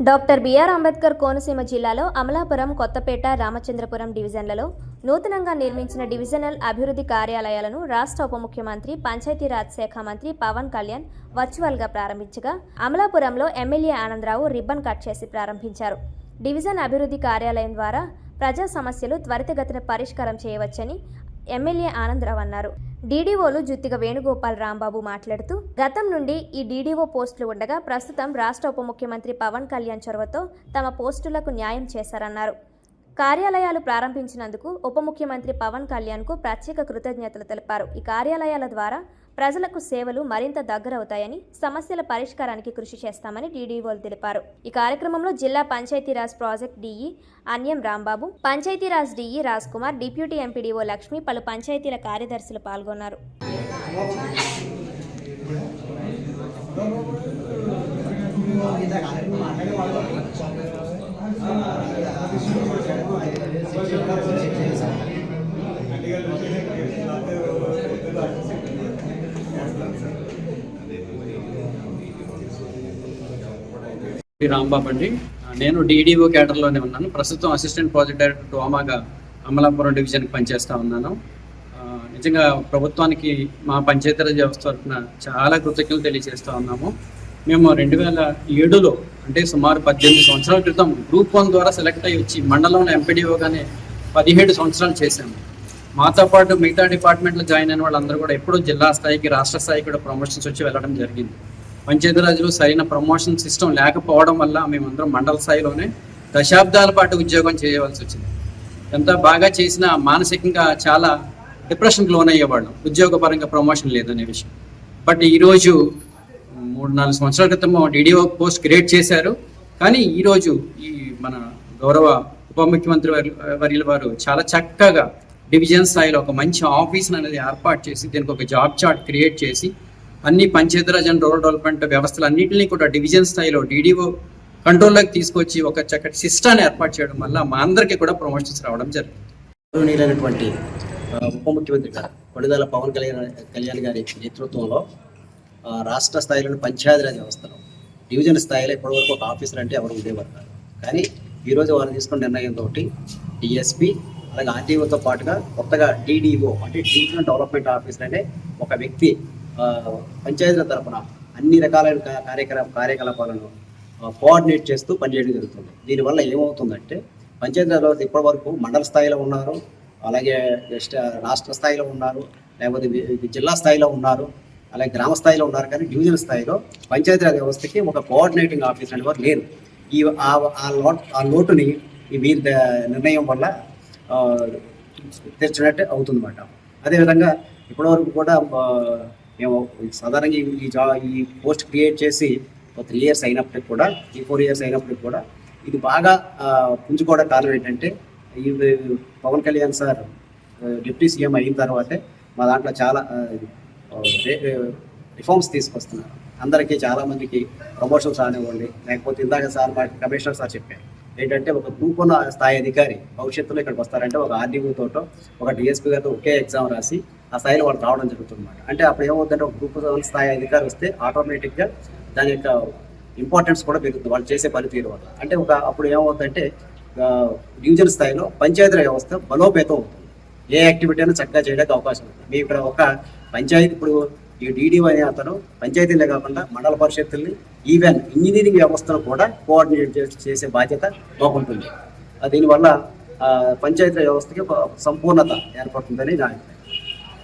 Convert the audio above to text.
Doctor BR Ambedkar Konaseema జిల్లాలో అమలాపురం కొత్తపేట రామచంద్రపురం డివిజన్లలో నూతనంగా నిర్మించిన డివిజనల్ అభివృద్ధి కార్యాలయాలను రాష్ట్ర ఉప ముఖ్యమంత్రి పంచాయతీరాజ్ శాఖ మంత్రి పవన్ కళ్యాణ్ వర్చువల్గా ప్రారంభించగా అమలాపురంలో ఎమ్మెల్యే ఆనందరావు రిబ్బన్ కట్ చేసి ప్రారంభించారు. డివిజన్ అభివృద్ధి కార్యాలయం ద్వారా ప్రజా సమస్యలు త్వరితగతిన పరిష్కారం చేయవచ్చని ఎమ్మెల్యే ఆనందరావు అన్నారు. డీడీఓలు జుత్తిగా వేణుగోపాల్ రాంబాబు మాట్లాడుతూ గతం నుండి ఈ డీడీఓ పోస్టులు ఉండగా ప్రస్తుతం రాష్ట్ర ఉప ముఖ్యమంత్రి పవన్ కళ్యాణ్ చొరవతో తమ పోస్టులకు న్యాయం చేశారన్నారు. కార్యాలయాలు ప్రారంభించినందుకు ఉప ముఖ్యమంత్రి పవన్ కళ్యాణ్కు ప్రత్యేక కృతజ్ఞతలు తెలిపారు. ఈ కార్యాలయాల ద్వారా ప్రజలకు సేవలు మరింత దగ్గరవుతాయని సమస్యల పరిష్కారానికి కృషి చేస్తామని డీడీఓలు తెలిపారు. ఈ కార్యక్రమంలో జిల్లా Panchayati Raj project DE Anyam Rambabu Panchayati Raj DE Raj Kumar deputy MPDO Lakshmi పలు పంచాయతీల కార్యదర్శులు పాల్గొన్నారు. రాంబాబు అండి. నేను డీడీఓ క్యాడర్లోనే ఉన్నాను. ప్రస్తుతం అసిస్టెంట్ ప్రాజెక్ట్ డైరెక్టర్ టోమాగా అమలాపురం డివిజన్కి పనిచేస్తూ ఉన్నాను. నిజంగా ప్రభుత్వానికి మా పంచాయతీరాజ్ వ్యవస్థ తరఫున చాలా కృతజ్ఞతలు తెలియజేస్తూ ఉన్నాము. మేము రెండు వేల ఏడులో అంటే సుమారు పద్దెనిమిది సంవత్సరాల క్రితం గ్రూప్ వన్ ద్వారా సెలెక్ట్ అయ్యి వచ్చి మండలంలో ఎంపీడీఓగానే పదిహేడు సంవత్సరాలు చేశాము. మాతో పాటు మిగతా డిపార్ట్మెంట్లో జాయిన్ అయిన వాళ్ళందరూ కూడా ఎప్పుడూ జిల్లా స్థాయికి రాష్ట్ర స్థాయికి కూడా ప్రమోషన్స్ వచ్చి వెళ్ళడం జరిగింది. పంచాయతీరాజ్లో సరైన ప్రమోషన్ సిస్టమ్ లేకపోవడం వల్ల మేమందరం మండల స్థాయిలోనే దశాబ్దాల పాటు ఉద్యోగం చేయవలసి వచ్చింది. ఎంత బాగా చేసినా మానసికంగా చాలా డిప్రెషన్కి లోనయ్యేవాళ్ళం ఉద్యోగపరంగా ప్రమోషన్ లేదనే విషయం. బట్ ఈరోజు మూడు నాలుగు సంవత్సరాల క్రితం డీడీఓ పోస్ట్ క్రియేట్ చేశారు. కానీ ఈరోజు ఈ మన గౌరవ ఉప ముఖ్యమంత్రి వర్యుల వారు చాలా చక్కగా డివిజన్ స్థాయిలో ఒక మంచి ఆఫీస్ అనేది ఏర్పాటు చేసి దీనికి ఒక జాబ్ చార్ట్ క్రియేట్ చేసి అన్ని పంచాయతీరాజ్ అండ్ రూరల్ డెవలప్మెంట్ వ్యవస్థలు అన్నింటినీ కూడా డివిజన్ స్థాయిలో డీడీఓ కంట్రోల్లోకి తీసుకొచ్చి ఒక చక్కటి సిస్టాన్ని ఏర్పాటు చేయడం వల్ల మా అందరికీ కూడా ప్రమోషన్స్ రావడం జరిగింది ఉప ముఖ్యమంత్రి గారు కొడిదాల పవన్ కళ్యాణ్ కళ్యాణ్ గారి నేతృత్వంలో రాష్ట్ర స్థాయిలోని పంచాయతీరాజ్ వ్యవస్థలో డివిజన్ స్థాయిలో ఇప్పటివరకు ఒక ఆఫీసర్ అంటే ఎవరు ఉండేవారు కాదు. కానీ ఈరోజు వారు తీసుకున్న నిర్ణయంతో డిఎస్పి అలాగే ఆర్టీఓతో పాటుగా కొత్తగా డిడిఓ అంటే డివిజనల్ డెవలప్మెంట్ ఆఫీసర్ అనే ఒక వ్యక్తి పంచాయతీల తరపున అన్ని రకాలైన కార్యక్రమ కార్యకలాపాలను కోఆర్డినేట్ చేస్తూ పనిచేయడం జరుగుతుంది. దీనివల్ల ఏమవుతుందంటే పంచాయతీరాజ్ ఇప్పటి వరకు మండల స్థాయిలో ఉన్నారు అలాగే రాష్ట్ర స్థాయిలో ఉన్నారు లేకపోతే జిల్లా స్థాయిలో ఉన్నారు అలాగే గ్రామ స్థాయిలో ఉన్నారు కానీ డివిజన్ స్థాయిలో పంచాయతీరాజ్ వ్యవస్థకి ఒక కోఆర్డినేటింగ్ ఆఫీస్ అనేవారు లేరు. ఈ ఆ లోట్ ఆ లోటుని వీరి ద- నిర్ణయం వల్ల తీర్చినట్టు అవుతుందన్నమాట. అదేవిధంగా ఇప్పటివరకు కూడా మేము సాధారణంగా ఈ- జా ఈ పోస్ట్ క్రియేట్ చేసి ఒక త్రీ ఇయర్స్ అయినప్పటికి కూడా ఈ ఫోర్ ఇయర్స్ అయినప్పటికి కూడా ఇది బాగా పుంజుకోవడం కారణం ఏంటంటే ఈ Pawan Kalyan sir deputy CM అయిన తర్వాతే మా దాంట్లో చాలా రిఫార్మ్స్ తీసుకొస్తున్నారు. అందరికీ చాలామందికి ప్రమోషన్స్ రానివ్వండి. లేకపోతే ఇందాక సార్ మా కమిషనర్ సార్ చెప్పారు. ఏంటంటే ఒక గ్రూప్ స్థాయి అధికారి భవిష్యత్తులో ఇక్కడికి వస్తారంటే ఒక ఆర్డీఓ తోటో ఒక డిఎస్పీ గారితో ఒకే ఎగ్జామ్ రాసి ఆ స్థాయిలో వాళ్ళు రావడం జరుగుతుందన్నమాట. అంటే అప్పుడు ఏమవుతుందంటే ఒక గ్రూప్ వన్ స్థాయి అధికారి వస్తే ఆటోమేటిక్గా దాని యొక్క ఇంపార్టెన్స్ కూడా పెరుగుతుంది. వాళ్ళు చేసే పనితీరు వల్ల. అంటే ఒక అప్పుడు ఏమవుతుందంటే డివిజన్ స్థాయిలో పంచాయతీ వ్యవస్థ బలోపేతం అవుతుంది. ఏ యాక్టివిటీ అయినా చక్కగా చేయడానికి అవకాశం ఉంది మీ ఇక్కడ ఒక పంచాయతీ ఇప్పుడు ఈ డీడీఓ అనే అతను పంచాయతీలే కాకుండా మండల పరిషత్తుల్ని ఈవెన్ ఇంజనీరింగ్ వ్యవస్థను కూడా కోఆర్డినేట్ చేసి చేసే బాధ్యత మాకుంటుంది. దీనివల్ల పంచాయతీ వ్యవస్థకి ఒక సంపూర్ణత ఏర్పడుతుందని నా అభిప్రాయం.